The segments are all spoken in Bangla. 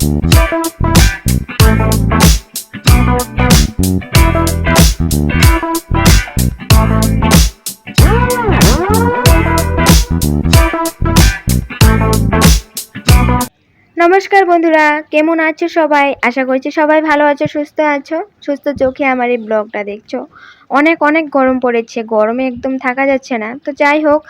Yeah. নমস্কার বন্ধুরা, কেমন আছো সবাই? আশা করছি সবাই ভালো আছো, সুস্থ আছো? সুস্থ চোখে আমার এই ব্লগটা দেখছ? অনেক অনেক গরম পড়েছে, গরমে একদম থাকা যাচ্ছে না। তো যাই হোক,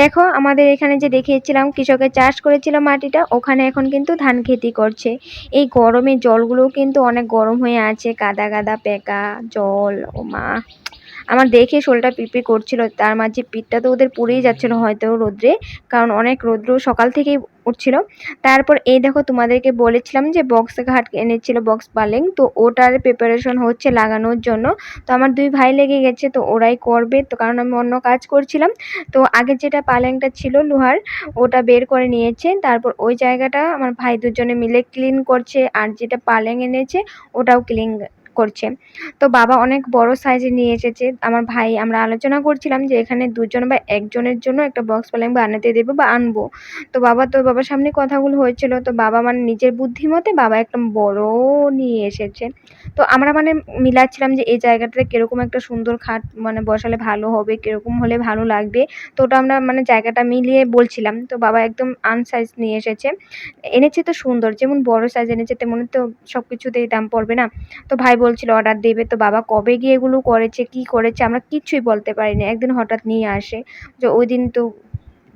দেখো আমাদের এখানে যে দেখিয়েছিলাম কৃষকের চাষ করেছিল মাটিটা, ওখানে এখন কিন্তু ধান খেতি করছে। এই গরমে জলগুলোও কিন্তু অনেক গরম হয়ে আছে কাদা কাদা পেকা, জল ও মা আমার দেখে শোলটা পিপি করছিল, তার মাঝে পিঠটা তো ওদের পুড়েই যাচ্ছিল হয়তো রোদ্রে, কারণ অনেক রৌদ্র সকাল থেকেই উঠছিল। তারপর এই দেখো তোমাদেরকে বলেছিলাম যে বক্স ঘাট এনেছিল বক্স পালেং, তো ওটার প্রিপারেশন হচ্ছে লাগানোর জন্য। তো আমার দুই ভাই লেগে গেছে, তো ওরাই করবে, তো কারণ আমি অন্য কাজ করছিলাম। তো আগে যেটা পালেংটা ছিল লোহার, ওটা বের করে নিয়েছে। তারপর ওই জায়গাটা আমার ভাই দুজনে মিলে ক্লিন করছে, আর যেটা পালেং এনেছে, ওটাও ক্লিন করছে। তো বাবা অনেক বড় সাইজে নিয়ে এসেছে। আমার ভাই, আমরা আলোচনা করছিলাম যে এখানে দুজন বা একজনের জন্য একটা বক্স পালেং বানাতে দেবো বা আনব। তো বাবা তো বাবার সামনে কথাগুলো হয়েছিল। তো বাবা মানে নিজের বুদ্ধিমতে বাবা একটা বড় নিয়ে এসেছে। তো আমরা মানে মিলাচ্ছিলাম যে এই জায়গাটাতে কীরকম একটা সুন্দর খাট মানে বসালে ভালো হবে, কীরকম হলে ভালো লাগবে। তো ওটা আমরা মানে জায়গাটা মিলিয়ে বলছিলাম। তো বাবা একদম আনসাইজ নিয়ে এসেছে। এনেছে তো সুন্দর, যেমন বড় সাইজ এনেছে, তেমন তো সব কিছুতেই দাম পড়বে না। তো ভাই বলছিল অর্ডার দেবে, তো বাবা কবে গিয়ে এগুলো করেছে, কি করেছে, আমরা কিচ্ছুই বলতে পারিনি। একদিন হঠাৎ নিয়ে আসে, যে ওই দিন তো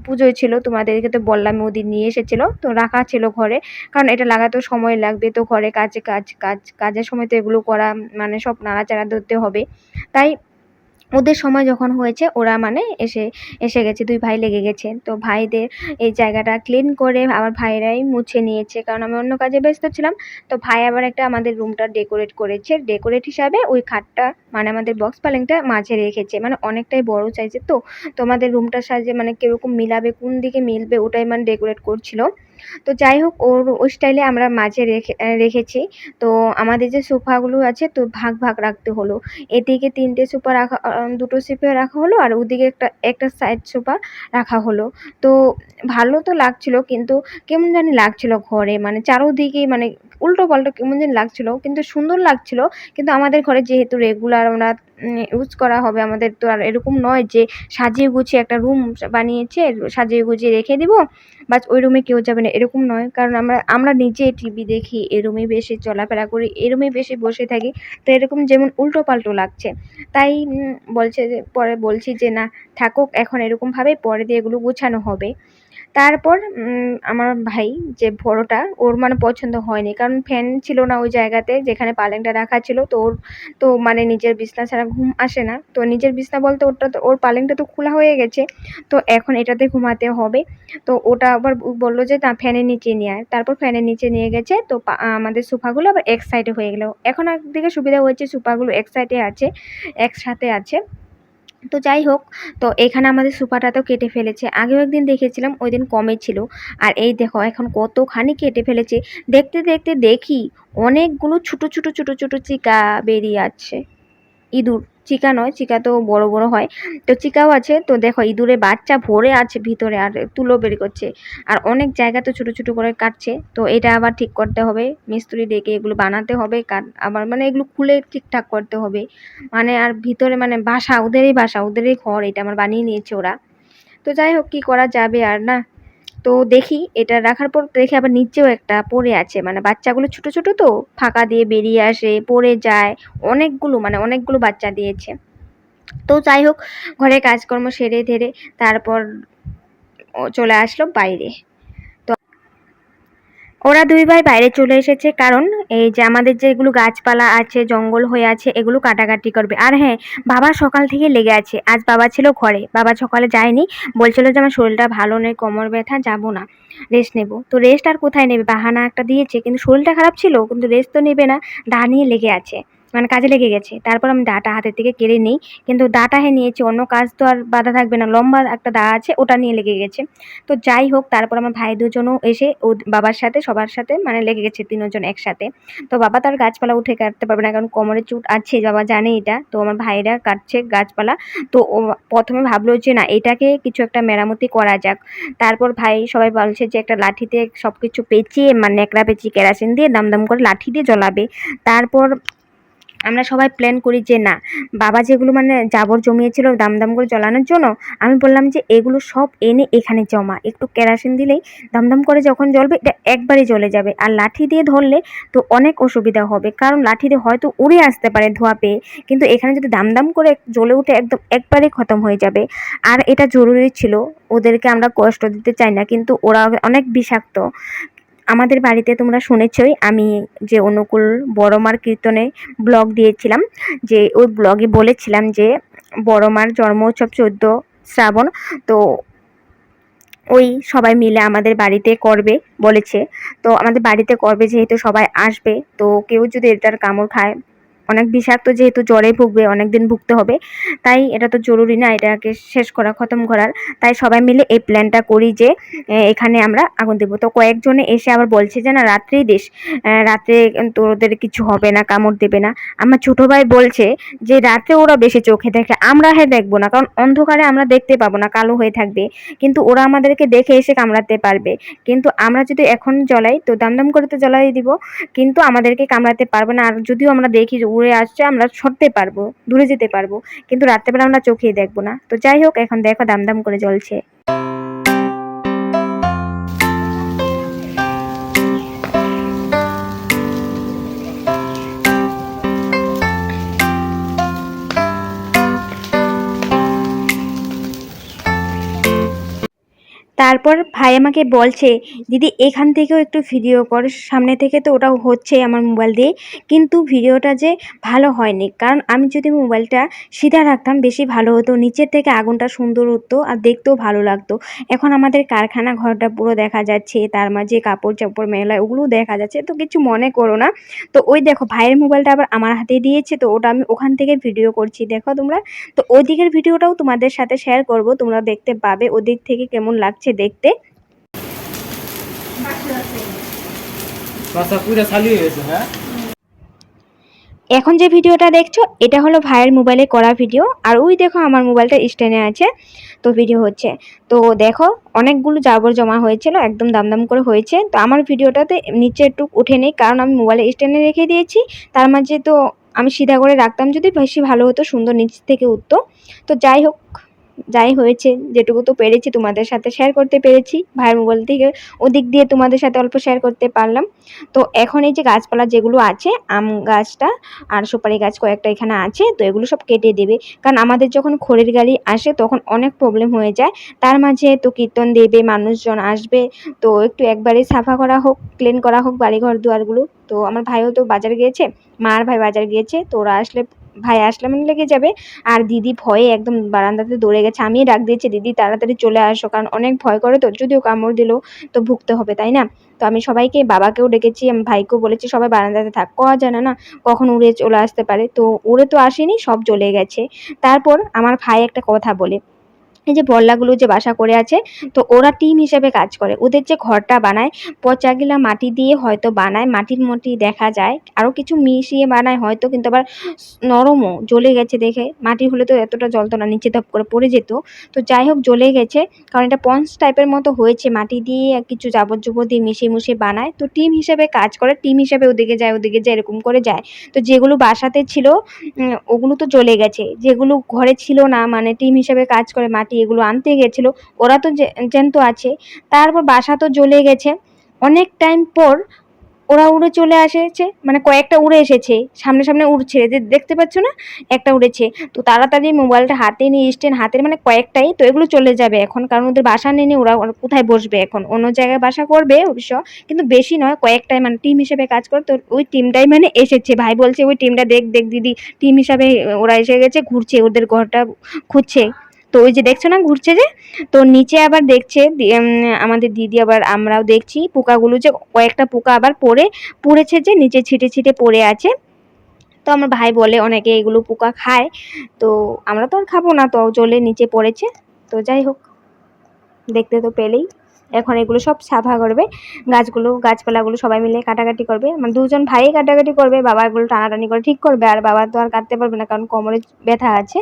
পুজোয় ছিল, তোমাদেরকে তো বললাম ওদিন নিয়ে এসেছিল, তো রাখা ছিল ঘরে, কারণ এটা লাগাতেও সময় লাগবে তো ঘরে কাজে, কাজ কাজ, কাজের সময় তো এগুলো করা মানে সব নাড়াচাড়া ধরতে হবে। তাই ওদের সময় যখন হয়েছে, ওরা মানে এসে এসে গেছে, দুই ভাই লেগে গেছে। তো ভাইদের এই জায়গাটা ক্লিন করে আমার ভাইরাই মুছে নিয়েছে, কারণ আমি অন্য কাজে ব্যস্ত ছিলাম। তো ভাই আবার একটা আমাদের রুমটা ডেকোরেট করেছে। ডেকোরেট হিসাবে ওই খাটটা মানে আমাদের বক্স পালেংটা মাঝে রেখেছে। মানে অনেকটাই বড় সাইজের তো তো আমাদের রুমটার সাইজে মানে কীরকম মিলাবে, কোন দিকে মিলবে, ওটাই মানে ডেকোরেট করছিল। তো যাই হোক ওর ওই স্টাইলে আমরা মাঝে রেখে রেখেছি। তো আমাদের যে সোফাগুলো আছে, তো ভাগ ভাগ রাখতে হলো। এদিকে তিনটে সোফা রাখা দুটো সোফা রাখা হলো, আর ওদিকে একটা একটা সাইড সোফা রাখা হলো। তো ভালো তো লাগছিল, কিন্তু কেমন জানি লাগছিল ঘরে। মানে চারোদিকে মানে উল্টো পাল্টো কেমন যেন লাগছিল, কিন্তু সুন্দর লাগছিল। কিন্তু আমাদের ঘরে যেহেতু রেগুলার আমরা ইউজ করা হবে, আমাদের তো আর এরকম নয় যে সাজিয়ে গুছিয়ে একটা রুম বানিয়েছে, সাজিয়ে গুছিয়ে রেখে দিব, বাস ওই রুমে কেউ যাবে না, এরকম নয়। কারণ আমরা আমরা নিজে টিভি দেখি এ রুমেই বেশি চলাফেরা করি এ রুমেই বেশি বসে থাকি, তো এরকম যেমন উল্টো পাল্টো লাগছে। তাই বলছে যে, পরে বলছি যে, না, থাকুক, এখন এরকমভাবেই পরে দিয়ে এগুলো গোছানো হবে। তারপর আমার ভাই যে বড়োটা, ওর মানে পছন্দ হয়নি। কারণ ফ্যান ছিল না ওই জায়গাতে, যেখানে পালেংটা রাখা ছিল, তো ওর, তো মানে নিজের বিছনা ছাড়া ঘুম আসে না। তো নিজের বিছনা বলতে ওটা তো, ওর পালেংটা তো খোলা হয়ে গেছে, তো এখন এটাতে ঘুমাতে হবে। তো ওটা আবার বলল যে না ফ্যানের নিচে নিয়ে আয়। তারপর ফ্যানের নিচে নিয়ে গেছে, তো আমাদের সোফাগুলো আবার এক সাইডে হয়ে গেলো। এখন একদিকে সুবিধা হয়েছে, সোফাগুলো এক সাইডে আছে, একসাথে আছে। তো যাই হোক তো এখানে আমাদের সোফাটাতেও কেটে ফেলেছে আগেও একদিন দেখেছিলাম ওই দিন কমে ছিল আর এই দেখো এখন কতখানি কেটে ফেলেছে দেখতে দেখতে দেখি অনেকগুলো ছোটো ছোটো ছোটো ছোটো চিকা বেরিয়ে আছে ইঁদুর। চিকা নয়, চিকা তো বড় বড় হয়। তো চিকাও আছে। তো দেখো, ইঁদুরে বাচ্চা ভরে আছে ভিতরে আর তুলো বের করছে। আর অনেক জায়গা তো ছোটো ছোটো করে কাটছে। তো এটা আবার ঠিক করতে হবে। মিস্ত্রি ডেকে এগুলো বানাতে হবে। কাট, আবার মানে এগুলো খুলে ঠিকঠাক করতে হবে। মানে আর ভিতরে মানে বাসা, ওদেরই বাসা, ওদেরই ঘর। এটা আমার বানিয়ে নিয়েছে ওরা। তো যাই হোক, কী করা যাবে আর না? তো দেখি, এটা রাখার পর দেখি আবার নিচেও একটা পড়ে আছে। মানে বাচ্চাগুলো ছোট ছোট তো, ফাঁকা দিয়ে বেরিয়ে আসে, পড়ে যায়, অনেকগুলো মানে অনেকগুলো বাচ্চা দিয়েছে। তো যাই হোক, ঘরে কাজকর্ম সেরে ধেরে তারপর চলে আসলো বাইরে। ওরা দুই ভাই বাইরে চলে এসেছে, কারণ এই যে আমাদের যেগুলো গাছপালা আছে, জঙ্গল হয়ে আছে, এগুলো কাটাকাটি করবে। আর হ্যাঁ বাবা সকাল থেকে লেগে আছে। আজ বাবা ছিল ঘরে। বাবা সকালে যায়নি। বলছিল যে আমার শরীরটা ভালো নেই, কোমর ব্যথা, যাব না। রেস্ট নেব। তো রেস্ট আর কোথায় নেবে? বাহানা একটা দিয়েছে, কিন্তু শরীরটা খারাপ ছিল, কিন্তু রেস্ট তো নেবে না। দাঁড়িয়ে লেগে আছে। মানে কাজে লেগে গেছে। তারপর আমি দাটা হাতের থেকে কেড়ে নিই। কিন্তু দাটা হ্যাঁ নিয়েছি, অন্য কাজ তো আর বাধা থাকবে না। লম্বা একটা দা আছে, ওটা নিয়ে লেগে গেছে। তো যাই হোক, তারপর আমার ভাই দুজনও এসে ও বাবার সাথে, সবার সাথে মানে লেগে গেছে তিনজন একসাথে। তো বাবা তার গাছপালা উঠে কাটতে পারবে না, কারণ কোমরে চুট আছে, বাবা জানে এটা। তো আমার ভাইরা কাটছে গাছপালা। তো ও প্রথমে ভাবলো যে না, এটাকে কিছু একটা মেরামতি করা যাক। তারপর ভাই সবাই বলছে যে একটা লাঠিতে সব কিছু পেঁচিয়ে মানে ন্যাকড়া পেঁচিয়ে কেরাসিন দিয়ে দাম দাম করে লাঠি দিয়ে জ্বলাবে। তারপর আমরা সবাই প্ল্যান করি যে না, বাবা যেগুলো মানে জাবর জমিয়েছিল দাম দাম করে জ্বলানোর জন্য, আমি বললাম যে এগুলো সব এনে এখানে জমা। একটু কেরাসিন দিলেই দাম করে যখন জ্বলবে এটা একবারে জ্বলে যাবে। আর লাঠি দিয়ে ধরলে তো অনেক অসুবিধা হবে, কারণ লাঠি দিয়ে হয়তো উড়ে আসতে পারে ধোঁয়া পেয়ে, কিন্তু এখানে যদি দাম দাম করে জ্বলে উঠে একদম একবারে খতম হয়ে যাবে। আর এটা জরুরি ছিল, ওদেরকে আমরা কষ্ট দিতে চাই না, কিন্তু ওরা অনেক বিষাক্ত। আমাদের বাড়িতে তোমরা শুনেছই, আমি যে অনুকূল বড়মার কীর্তনে ব্লগ দিয়েছিলাম, যে ওই ব্লগে বলেছিলাম যে বড়মার জন্ম উৎসব চোদ্দ শ্রাবণ, তো ওই সবাই মিলে আমাদের বাড়িতে করবে বলেছে। তো আমাদের বাড়িতে করবে যেহেতু সবাই আসবে, তো কেউ যদি এটার কামড় খায় অনেক বিষাক্ত যেহেতু জ্বরে ভুগবে অনেক দিন ভুগতে হবে। তাই এটা তো জরুরি না, এটাকে শেষ করা, খতম করার। তাই সবাই মিলে এই প্ল্যানটা করি যে এখানে আমরা আগুন দেবো। তো কয়েকজনে এসে আবার বলছে যে, না, রাত্রেই দেশ রাত্রে তোদের কিছু হবে না, কামড় দেবে না। আমার ছোটো ভাই বলছে যে রাতে ওরা বেশি চোখে দেখে, আমরা হ্যাঁ দেখব না। কারণ অন্ধকারে আমরা দেখতে পাবো না, কালো হয়ে থাকবে। কিন্তু ওরা আমাদেরকে দেখে এসে কামড়াতে পারবে। কিন্তু আমরা যদি এখন জ্বলাই, তো দাম দাম করে তো জ্বলাই দিব। কিন্তু আমাদেরকে কামড়াতে পারবে না। আর যদিও আমরা দেখি উড়ে আসছে, আমরা ছড়তে পারব, দূরে যেতে পারব। কিন্তু রাত্রেবেলা আমরা চোখেই দেখব না। তো যাই হোক, এখন দেখো দাম দাম করে জ্বলছে। তারপর ভাই আমাকে বলছে, দিদি, এখান থেকেও একটু ভিডিও কর, সামনে থেকে তো ওটা হচ্ছে আমার মোবাইল দিয়ে। কিন্তু ভিডিওটা যে ভালো হয়নি। কারণ আমি যদি মোবাইলটা সিধা রাখতাম, বেশি ভালো হতো। নিচের থেকে আগুনটা সুন্দর উঠতো আর দেখতেও ভালো লাগতো। এখন আমাদের কারখানা ঘরটা পুরো দেখা যাচ্ছে, তার মাঝে কাপড় চাপড়, মেলা, ওগুলোও দেখা যাচ্ছে। তো কিছু মনে করো না। তো ওই দেখো, ভাইয়ের মোবাইলটা আবার আমার হাতে দিয়েছে, তো ওটা আমি ওখান থেকে ভিডিও করছি। দেখো তোমরা। তো ওই দিকের ভিডিওটাও তোমাদের সাথে শেয়ার করব, তোমরা দেখতে পাবে ওদিক থেকে কেমন লাগছে দেখতে। হ্যাঁ? এখন যে ভিডিওটা দেখছ এটা হলো ভাইয়ের মোবাইলে করা ভিডিও। আর ওই দেখো আমার মোবাইলটা স্ট্যান্ডে আছে। তো ভিডিও হচ্ছে। তো দেখো অনেকগুলো জাবর জমা হয়েছিল একদম দাম দাম করে হয়েছে। তো আমার ভিডিওটাতে নিচে একটু উঠে নেই কারণ আমি মোবাইলে স্ট্যান্ডে রেখে দিয়েছি। তার মাঝে তো আমি সিধা করে রাখতাম যদি বেশি ভালো হতো সুন্দর নিচ থেকে উঠতো। তো যাই হোক যাই হয়েছে, যেটুকু তো পেরেছি তোমাদের সাথে শেয়ার করতে পেরেছি। ভাইয়ের মোবাইল থেকে ওদিক দিয়ে তোমাদের সাথে অল্প শেয়ার করতে পারলাম। তো এখন এই যে গাছপালা যেগুলো আছে, আম গাছটা আর সুপারি গাছ কয়েকটা এখানে আছে, তো এগুলো সব কেটে দেবে। কারণ আমাদের যখন খড়ের গাড়ি আসে, তখন অনেক প্রবলেম হয়ে যায়। তার মাঝে তো কীর্তন দেবে, মানুষজন আসবে। তো একটু একবারে সাফা করা হোক ক্লিন করা হোক, বাড়িঘর দুয়ারগুলো। তো আমার ভাইও তো বাজার গিয়েছে, মার ভাই বাজার গিয়েছে, তো ওরা আসলে, ভাই আসলে মানে লেগে যাবে। আর দিদি ভয়ে একদম বারান্দাতে দৌড়ে গেছে আমি ডাক দিয়েছি, দিদি, তাড়াতাড়ি চলে আসো, কারণ অনেক ভয় করে তো যদিও কামড় দিলেও তো ভুগতে হবে, তাই না? তো আমি সবাইকে, বাবাকেও ডেকেছি, আমি ভাইকেও বলেছি, সবাই বারান্দাতে থাক, কওয়া জানে না কখন উড়ে চলে আসতে পারে। তো উড়ে তো আসেনি, সব চলে গেছে। তারপর আমার ভাই একটা কথা বলে এই যে বল্লাগুলো যে বাসা করে আছে, তো ওরা টিম হিসেবে কাজ করে। ওদের যে ঘরটা বানায়, পচাগিলা মাটি দিয়ে হয়তো বানায়, মাটির মটি দেখা যায় আরও কিছু মিশিয়ে বানায়, হয়তো কিন্তু আবার নরমও জ্বলে গেছে দেখে। মাটি হলে তো এতটা জ্বলতো না, নিচে ধপ করে পড়ে যেত। তো যাই হোক, জ্বলে গেছে, কারণ এটা পঞ্চ টাইপের মতো হয়েছে। মাটি দিয়ে কিছু যাবর জুবর দিয়ে মিশিয়ে মুশিয়ে বানায়। তো টিম হিসেবে কাজ করে, টিম হিসেবে ওদিকে যায় ওদিকে যায়, এরকম করে যায়। তো যেগুলো বাসাতে ছিল ওগুলো তো জ্বলে গেছে। যেগুলো ঘরে ছিল না মানে টিম হিসেবে কাজ করে, মাটি মাটি এগুলো আনতে গেছিল, ওরা তো জ্যান্ত আছে। তারপর বাসা তো জ্বলে গেছে। অনেক টাইম পর ওরা উড়ে চলে আসেছে মানে কয়েকটা উড়ে এসেছে। সামনে সামনে উড়ছে, যে দেখতে পাচ্ছ না? একটা উড়েছে। তো তাড়াতাড়ি মোবাইলটা হাতে নিয়ে, স্ট্যান্ড হাতের মানে কয়েকটাই, তো এগুলো চলে যাবে এখন। কারণ ওদের বাসা নেই ওরা কোথায় বসবে এখন? অন্য জায়গায় বাসা করবে অবশ্য, কিন্তু বেশি নয়, কয়েকটাই মানে টিম হিসেবে কাজ করে। তো ওই টিমটাই মানে এসেছে। ভাই বলছে, ওই টিমটা দেখ দেখ দিদি টিম হিসাবে, ওরা এসে গেছে, ঘুরছে, ওদের ঘরটা খুঁজছে। তো ওই যে দেখছ না ঘুরছে যে? তো নিচে আবার দেখছে আমাদের দিদি আবার আমরাও দেখছি পোকাগুলো যে কয়েকটা পোকা আবার পড়ে, পড়েছে যে নিচে ছিটে ছিটে পড়ে আছে। তো আমার ভাই বলে অনেকে এগুলো পোকা খায়, তো আমরা তো আর খাব না, তো জলে নিচে পড়েছে। তো যাই হোক, দেখতে তো পেলেই। এখন এগুলো সব সাফা করবে, গাছগুলো, গাছপালাগুলো সবাই মিলে কাটাকাটি করবে। মানে দুজন ভাই কাটাকাটি করবে বাবা এগুলো টানাটানি করে ঠিক করবে, আর বাবা তো আর কাটতে পারবে না, কারণ কোমরে ব্যথা আছে।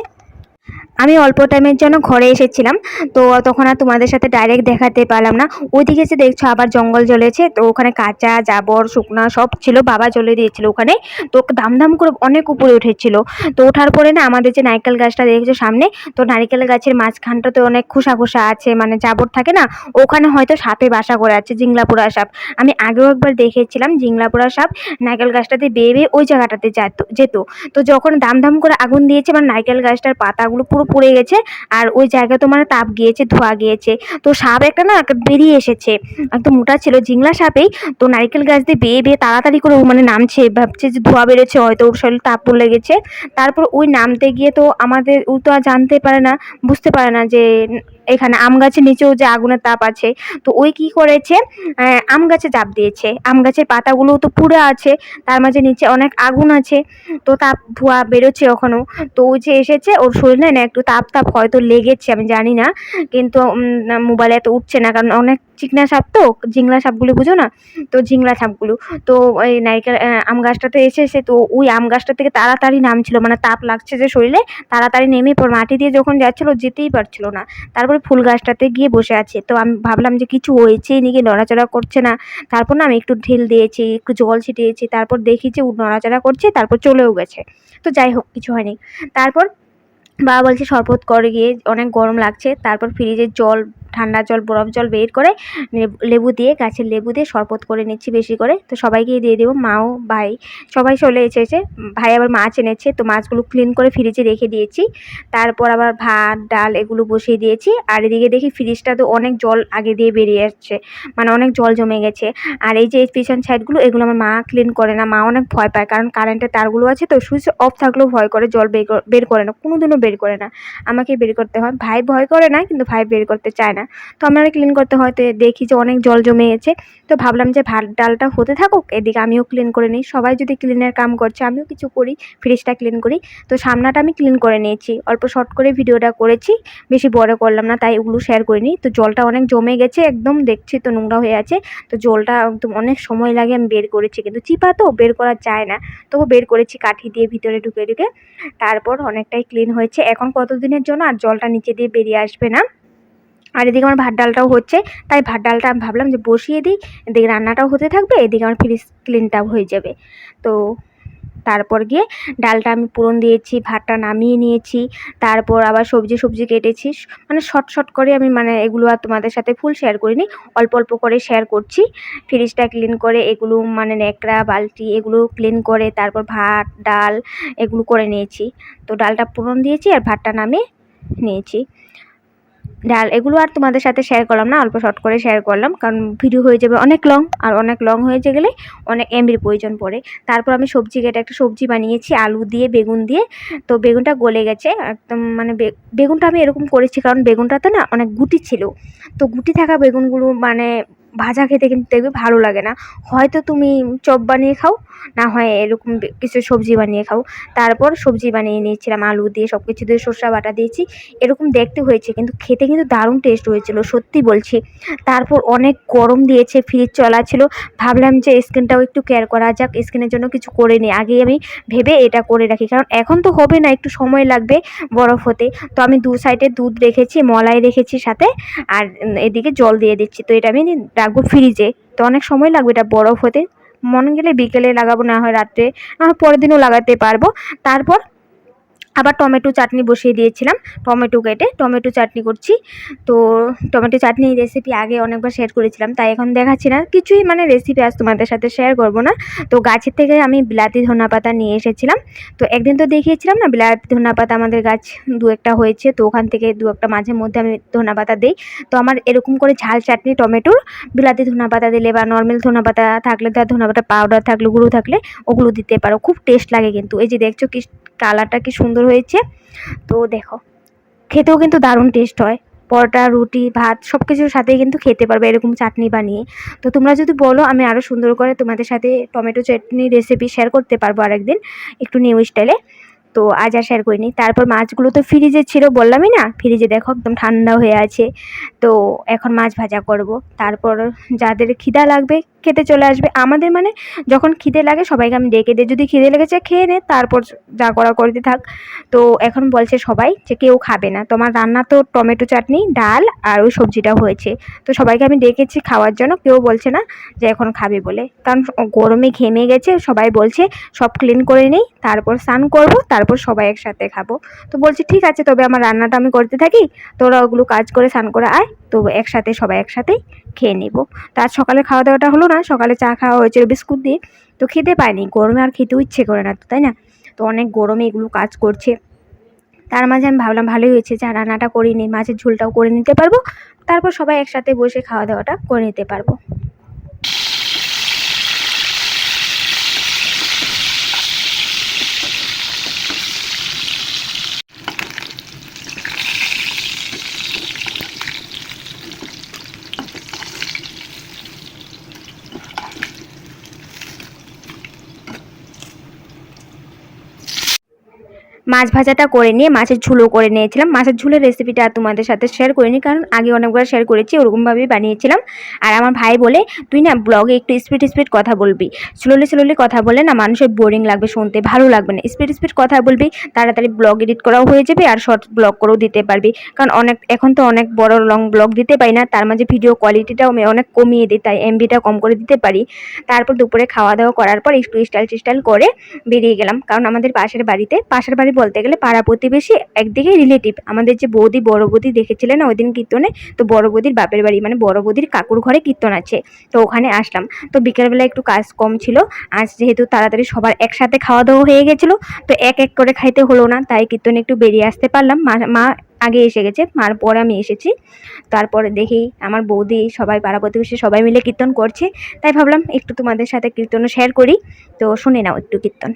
আমি অল্প টাইমের জন্য ঘরে এসেছিলাম, তো তখন আর তোমাদের সাথে ডাইরেক্ট দেখাতে পারলাম না। ওইদিকে এসে দেখছ আবার জঙ্গল জ্বলেছে, তো ওখানে কাঁচা, জাবর, শুকনা সব ছিল, বাবা জ্বলে দিয়েছিল ওখানে। তো দাম দাম করে অনেক উপরে উঠেছিল। তো ওঠার পরে না আমাদের যে নারকেল গাছটা দেখেছ সামনে, তো নারকেল গাছের মাঝখানটাতে অনেক খোসা খোসা আছে মানে জাবর থাকে না, ওখানে হয়তো সাপে বাসা করে আছে জিংলাপুরা সাপ। আমি আগেও একবার দেখেছিলাম জিংলাপুরা সাপ নারকেল গাছটাতে বেয়ে বেয়ে ওই জায়গাটাতে যেত তো যখন দাম দাম করে আগুন দিয়েছে মানে নারকেল গাছটার পাতাগুলো পুরো পুড়ে গেছে, আর ওই জায়গা তো মানে তাপ গিয়েছে, ধোয়া গিয়েছে। তো সাপ একটা না বেরিয়ে এসেছে, একদম মোটা ছিল, জিংলা সাপেই। তো নারকেল গাছ দিয়ে বেয়ে বেয়ে তাড়াতাড়ি করে মানে নামছে, ভাবছে যে ধোয়া বেরোচ্ছে, হয়তো ওর শরীর তাপ পড়ে গেছে। তারপর ওই নামতে গিয়ে তো আমাদের, ও তো আর জানতে পারে না, বুঝতে পারে না যে এখানে আম গাছের নিচেও যে আগুনের তাপ আছে। তো ওই কি করেছে আম গাছে চাপ দিয়েছে। আম গাছের পাতাগুলো তো পুড়ে আছে, তার মাঝে নিচে অনেক আগুন আছে। তো তাপ, ধোঁয়া বেরোচ্ছে ওখানেও তো ওই যে এসেছে, ওর শরীরে না একটু তাপ তাপ হয়তো লেগেছে, আমি জানি না। কিন্তু মোবাইলে এত উঠছে না, কারণ অনেক চিকনা সাপ তো ঝিংলা সাপগুলো, বুঝো না? তো ঝিংলা সাপগুলো। তো ওই নারকেল আম গাছটাতে এসেছে, তো ওই আম গাছটা থেকে তাড়াতাড়ি নামছিল মানে তাপ লাগছে যে শরীরে, তাড়াতাড়ি নেমে পর মাটি দিয়ে যখন যাচ্ছিল, যেতেই পারছিল না। তারপরে ফুল গাছটাতে গিয়ে বসে আছে। তো আমি ভাবলাম যে কিছু হয়েছে নাকি, নড়াচড়া করছে না। তারপর না, আমি একটু ঢিল দিয়েছি, একটু জল ছিটিয়েছি, তারপর দেখি যে নড়াচড়া করছে, তারপর চলেও গেছে। তো যাই হোক, কিছু হয়নি। তারপর বাবা বলছে শরবত করে গিয়ে অনেক গরম লাগছে তারপর ফ্রিজের জল ঠান্ডা জল, বরফ জল বের করে লেবু- দিয়ে, গাছের লেবু দিয়ে শরবত করে নিচ্ছি বেশি করে। তো সবাইকেই দিয়ে দেবো মাও ভাই। সবাই চলে এসেছে। ভাই আবার মাছ এনেছে, তো মাছগুলো ক্লিন করে ফ্রিজে রেখে দিয়েছি। তারপর আবার ভাত, ডাল এগুলো বসিয়ে দিয়েছি। আর এদিকে দেখি ফ্রিজটা তো অনেক জল আগে দিয়ে বেরিয়ে আসছে। মানে অনেক জল জমে গেছে। আর এই যে পিছন সাইডগুলো এগুলো আমার মা ক্লিন করে না। মা অনেক ভয় পায়, কারণ কারেন্টের তারগুলো আছে তো, সুইচ অফ থাকলেও ভয় করে, জল বের কর- বের করে না। কোনোদিনও বের করে না। আমাকে বের করতে হয়। ভাই ভয় করে না, কিন্তু ভাই বের করতে চায় না। তো আমার ক্লিন করতে হয়তো দেখি যে অনেক জল জমে গেছে তো ভাবলাম যে ভাত ডালটা হতে থাকুক, এদিকে আমিও ক্লিন করে নিই। সবাই যদি ক্লিনের কাম করছে, আমিও কিছু করি ফ্রিজটা ক্লিন করি। তো সামনাটা আমি ক্লিন করে নিয়েছি। অল্প শর্ট করে ভিডিওটা করেছি, বেশি বড় করলাম না, তাই ওগুলো শেয়ার করিনি। তো জলটা অনেক জমে গেছে, একদম দেখছি তো নোংরা হয়ে আছে। তো জলটা একদম অনেক সময় লাগে আমি বের করেছি, কিন্তু চিপা তো, বের করা যায় না। তবু বের করেছি কাঠি দিয়ে ভিতরে ঢুকে ঢুকে। তারপর অনেকটাই ক্লিন হয়েছে। এখন কতদিনের জন্য? আর জলটা নিচে দিয়ে বেরিয়ে আসবে না। আর এদিকে আমার ভাত ডালটাও হচ্ছে, তাই ভাত ডালটা আমি ভাবলাম যে বসিয়ে দিই, এদিকে রান্নাটাও হতে থাকবে, এদিকে আমার ফ্রিজ ক্লিনটাও হয়ে যাবে। তো তারপর গিয়ে ডালটা আমি পূরণ দিয়েছি, ভাতটা নামিয়ে নিয়েছি, তারপর আবার সবজি সবজি কেটেছি মানে শর্ট শর্ট করে আমি মানে এগুলো আর তোমাদের সাথে ফুল শেয়ার করিনি, অল্প অল্প করে শেয়ার করছি। ফ্রিজটা ক্লিন করে এগুলো মানে ন্যাকড়া, বালতি এগুলো ক্লিন করে তারপর ভাত, ডাল এগুলো করে নিয়েছি। তো ডালটা পূরণ দিয়েছি আর ভাতটা নামিয়ে নিয়েছি। ডাল, এগুলো আর তোমাদের সাথে শেয়ার করলাম না, অল্প শর্ট করে শেয়ার করলাম, কারণ ভিডিও হয়ে যাবে অনেক লং আর অনেক লং হয়ে গেলে অনেক এমবির প্রয়োজন পড়ে। তারপর আমি সবজি কেটে একটা সবজি বানিয়েছি, আলু দিয়ে, বেগুন দিয়ে। তো বেগুনটা গলে গেছে, একদম মানে বেগুনটা আমি এরকম করেছি, কারণ বেগুনটাতে না অনেক গুটি ছিল। তো গুটি থাকা বেগুনগুলো মানে ভাজা খেতে কিন্তু দেখবে ভালো লাগে না। হয়তো তুমি চপ বানিয়ে খাও না হয় এরকম কিছু সবজি বানিয়ে খাও তারপর সবজি বানিয়ে নিয়েছিলাম, আলু দিয়ে সব কিছু দিয়ে সর্ষা বাটা দিয়েছি। এরকম দেখতে হয়েছে, কিন্তু খেতে কিন্তু দারুণ টেস্ট হয়েছিল, সত্যি বলছি। তারপর অনেক গরম দিয়েছে ফ্রিজ চলা ছিল। ভাবলাম যে স্কিনটাও একটু কেয়ার করা যাক স্কিনের জন্য কিছু করে নিই আগেই আমি ভেবে এটা করে রাখি, কারণ এখন তো হবে না, একটু সময় লাগবে বরফ হতে। তো আমি দু সাইডে দুধ রেখেছি, মলাই রেখেছি সাথে, আর এদিকে জল দিয়ে দিচ্ছি। তো এটা আমি রাখব ফ্রিজে তো অনেক সময় লাগবে এটা বরফ হতে। মনে গেলে বিকেলে লাগাবো না হয় রাত্রে না হয় পরের দিনও লাগাতে পারব। তারপর আবার টমেটো চাটনি বসিয়ে দিয়েছিলাম। টমেটো কেটে টমেটো চাটনি করছি। তো টমেটো চাটনি রেসিপি আগে অনেকবার শেয়ার করেছিলাম, তাই এখন দেখাচ্ছি না। কিছুই মানে রেসিপি আজ তোমাদের সাথে শেয়ার করব না। তো গাছের থেকে আমি বিলাতি ধনা পাতা নিয়ে এসেছিলাম। তো একদিন তো দেখিয়েছিলাম না, বিলাতি ধনা পাতা আমাদের গাছ দু একটা হয়েছে, তো ওখান থেকে দু একটা মাঝে মধ্যে আমি ধনা পাতা দিই। তো আমার এরকম করে ঝাল চাটনি টমেটোর, বিলাতি ধনা পাতা দিলে বা নর্মাল ধনা পাতা থাকলে তার ধনা পাতা পাউডার থাকলে, গুঁড়ো থাকলে, ওগুলো দিতে পারো। খুব টেস্ট লাগে কিন্তু। এই যে দেখছ কালারটা কি সুন্দর হয়েছে? তো দেখো, খেতেও কিন্তু দারুণ টেস্ট হয়। পরোটা, রুটি, ভাত সব কিছুর সাথেই কিন্তু খেতে পারবে এরকম চাটনি বানিয়ে। তো তোমরা যদি বলো, আমি আরও সুন্দর করে তোমাদের সাথে টমেটো চাটনি রেসিপি শেয়ার করতে পারব আরেকদিন, একটু নিউ স্টাইলে তো আজ আর শেয়ার করিনি। তারপর মাছগুলো তো ফ্রিজে ছিল বললামই না? ফ্রিজে দেখো একদম ঠান্ডা হয়ে আছে। তো এখন মাছ ভাজা করব। তারপর যাদের খিদা লাগবে খেতে চলে আসবে। আমাদের মানে যখন খিদে লাগে সবাইকে আমি ডেকে দিই। যদি খিদে লেগেছে খেয়ে নে, তারপর যা করা করতে থাক। তো এখন বলছে সবাই যে কেউ খাবে না। তোমার রান্না তো টমেটো চাটনি, ডাল আর ওই সবজিটা হয়েছে। তো সবাইকে আমি ডেকেছি খাওয়ার জন্য। কেউ বলছে না যে এখন খাবে বলে। কারণ গরমে ঘেমে গেছে, সবাই বলছে সব ক্লিন করে নিই। তারপর স্নান করব তারপর সবাই একসাথে খাব। তো বলছি, ঠিক আছে, তবে আমার রান্নাটা আমি করতে থাকি। তোরা ওগুলো কাজ করে স্নান করে আয়। তো একসাথে, সবাই একসাথেই খেয়ে নেব। তার সকালে খাওয়া দাওয়াটা হলো না, সকালে চা খাওয়া হয়েছিল, বিস্কুট দিয়ে। তো খেতে পাইনি, গরমে আর খেতেও ইচ্ছে করে না তো, তাই না? তো অনেক গরমে এগুলো কাজ করছে। তার মাঝে আমি ভাবলাম, ভালোই হয়েছে, যা রান্নাটা করিনি, মাছের ঝোলটাও করে নিতে পারব। তারপর সবাই একসাথে বসে খাওয়া দাওয়াটা করে নিতে পারব। মাছ ভাজাটা করে নিয়ে, মাছের ঝুলো করে নিয়েছিলাম। মাছের ঝুলের রেসিপিটা তোমাদের সাথে শেয়ার করিনি, কারণ আগে অনেকবার শেয়ার করেছি, ওরকমভাবেই বানিয়েছিলাম। আর আমার ভাই বলে, তুই না ব্লগে একটু স্পিড স্পিড কথা বলবি। স্লোলি স্লোলি কথা বলে না মানুষের বোরিং লাগবে শুনতে, ভালো লাগবে না। স্পিড স্পিড কথা বলবি, তাড়াতাড়ি ব্লগ এডিট করাও হয়ে যাবে আর শর্ট ব্লগ করেও দিতে পারবি। কারণ অনেক, এখন তো অনেক বড় লং ব্লগ দিতে পারি না, তার মাঝে ভিডিও কোয়ালিটিটাও আমি অনেক কমিয়ে দিই, তাই এমবিটা কম করে দিতে পারি। তারপর দুপুরে খাওয়া দাওয়া করার পর একটু স্টাইল টিস্টাইল করে বেরিয়ে গেলাম। কারণ আমাদের পাশের বাড়িতে, পাশের বাড়ি বলতে গেলে পাড়া প্রতিবেশী একদিকে রিলেটিভ আমাদের যে বৌদি, বড় বৌদি দেখেছিলেন ওই দিন কীর্তনে? তো বড় বৌদির বাপের বাড়ি মানে বড় বৌদির কাকুর ঘরে কীর্তন আছে। তো ওখানে আসলাম। তো বিকেলবেলা একটু কাজ কম ছিল। আজ যেহেতু তাড়াতাড়ি সবার একসাথে খাওয়া দাওয়া হয়ে গেছিল, তো এক এক করে খাইতে হলো না, তাই কীর্তনে একটু বেরিয়ে আসতে পারলাম। মা আগে এসে গেছে, মার পরে আমি এসেছি। তারপরে দেখি আমার বৌদি, সবাই পাড়া প্রতিবেশী সবাই মিলে কীর্তন করছে। তাই ভাবলাম একটু তোমাদের সাথে কীর্তনও শেয়ার করি। তো শুনে নাও একটু কীর্তন।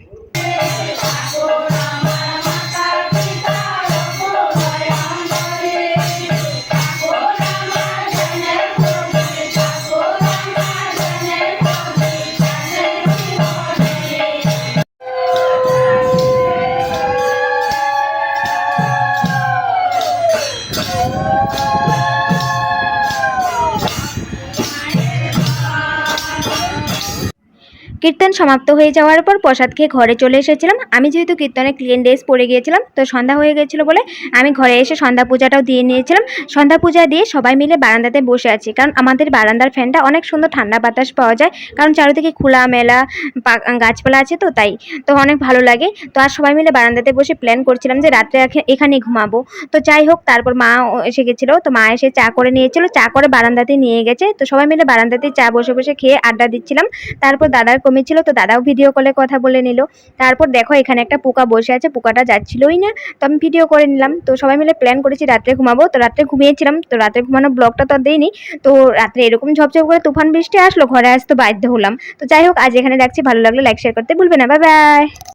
মার্কেট কীর্তন সমাপ্ত হয়ে যাওয়ার পর প্রসাদ খেয়ে ঘরে চলে এসেছিলাম। আমি যেহেতু কীর্তনে ক্লিন ড্রেস পরে গিয়েছিলাম, তো সন্ধ্যা হয়ে গেছিল বলে আমি ঘরে এসে সন্ধ্যা পূজাটাও দিয়ে নিয়েছিলাম। সন্ধ্যা পূজা দিয়ে সবাই মিলে বারান্দাতে বসে আছি, কারণ আমাদের বারান্দার ফ্যানটা অনেক সুন্দর ঠান্ডা বাতাস পাওয়া যায়, কারণ চারিদিকে খোলা মেলা গাছপালা আছে তো তাই, তো অনেক ভালো লাগে। তো আর সবাই মিলে বারান্দাতে বসে প্ল্যান করছিলাম যে রাত্রে এখানে ঘুমাবো। তো যাই হোক, তারপর মা এসে গেছিল, তো মা এসে চা করে নিয়েছিল, চা করে বারান্দাতে নিয়ে গেছে। তো সবাই মিলে বারান্দাতে চা বসে বসে খেয়ে আড্ডা দিচ্ছিলাম। তারপর দাদার কমেছিল তো দাদাও ভিডিও কলে কথা বলে নিল। তারপর দেখো এখানে একটা পোকা বসে আছে, পোকাটা যাচ্ছিলই না। তো আমি ভিডিও করে নিলাম। তো সবাই মিলে প্ল্যান করেছি রাত্রে ঘুমাবো। তো রাত্রে ঘুমিয়েছিলাম। তো রাত্রে ঘুমানোর ব্লগটা তো আর দেইনি। তো রাত্রে এরকম ঝপঝপ করে তুফান বৃষ্টি আসলো, ঘরে আসতে বাধ্য হলাম। তো যাই হোক, আজ এখানে রাখছি। ভালো লাগলে লাইক শেয়ার করতে ভুলবে না। Bye bye